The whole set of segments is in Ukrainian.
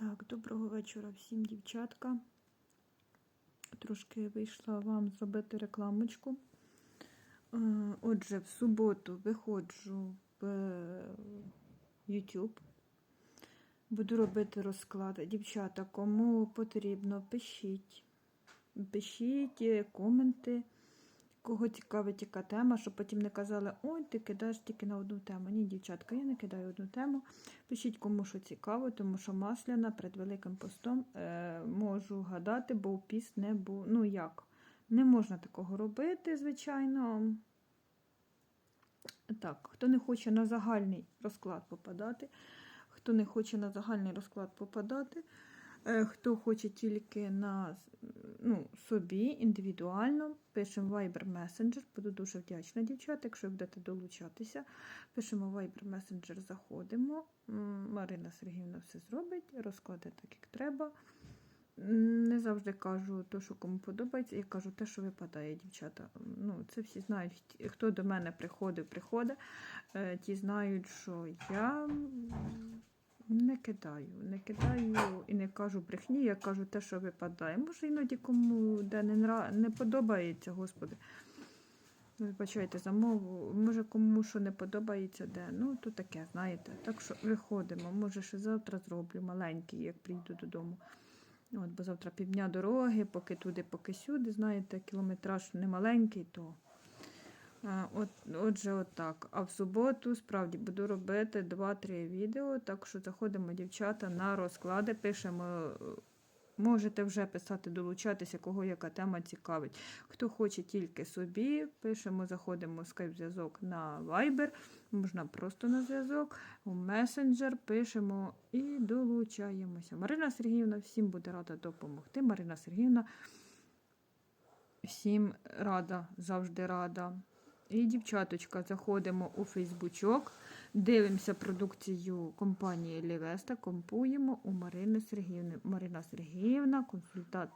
Так, доброго вечора всім, дівчатка. Трошки вийшла вам зробити рекламочку. Е, Отже, в суботу виходжу в е, YouTube. Буду робити розклади. Дівчата, кому потрібно, пишіть. Пишіть е, коменти, кого цікавить яка тема, щоб потім не казали, ой, ти кидаєш тільки на одну тему. Ні, дівчатка, я не кидаю одну тему. Пишіть, кому що цікаво, тому що масляна перед Великим постом е, можу гадати, бо піст не був. Ну як? Не можна такого робити, звичайно. Так, хто не хоче на загальний розклад попадати, хто не хоче на загальний розклад попадати, хто хоче тільки на ну, собі індивідуально, пишемо Viber Messenger. Буду дуже вдячна, дівчата, якщо будете долучатися. Пишемо Viber Messenger, заходимо. Марина Сергіївна все зробить, розкладе так, як треба. Не завжди кажу те, що кому подобається, я кажу те, що випадає, дівчата. Ну, це всі знають, хто до мене приходив, приходить, е, ті знають, що я не кидаю, не кидаю і не кажу брехні, я кажу те, що випадає. Може, іноді кому де не, не подобається, Господи. Вибачайте за мову. Може, кому що не подобається, де. Ну, то таке, знаєте. Так що виходимо. Може, ще завтра зроблю маленький, як прийду додому. От, бо завтра півдня дороги, поки туди, поки сюди, знаєте, кілометраж не маленький, то. От, отже, отак. А в суботу справді буду робити 2-3 відео. Так що заходимо, дівчата, на розклади, пишемо. Можете вже писати, долучатися, кого яка тема цікавить. Хто хоче тільки собі, пишемо, заходимо в скайп-зв'язок на Viber, можна просто на зв'язок, у месенджер пишемо і долучаємося. Марина Сергіївна всім буде рада допомогти. Марина Сергіївна всім рада, завжди рада. І, дівчаточка, заходимо у Фейсбучок, дивимося продукцію компанії Лівеста, компуємо у Марини Сергіївни. Марина Сергіївна, консультант,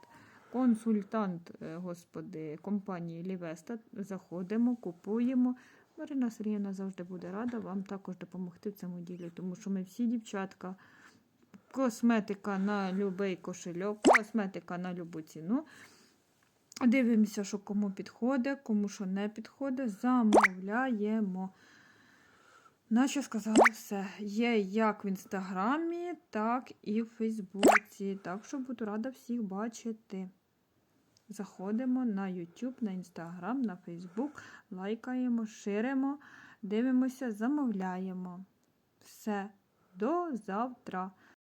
консультант е, господи, компанії Лівеста. Заходимо, купуємо. Марина Сергіївна завжди буде рада вам також допомогти в цьому ділі, тому що ми всі дівчатка. Косметика на будь-який кошельок, косметика на любу ціну. Дивимося, що кому підходить, кому що не підходить, замовляємо. Наче сказала все. Є як в інстаграмі, так і в Фейсбуці. Так що буду рада всіх бачити. Заходимо на YouTube, на Instagram, на Facebook, лайкаємо, ширимо, дивимося, замовляємо. Все, до завтра.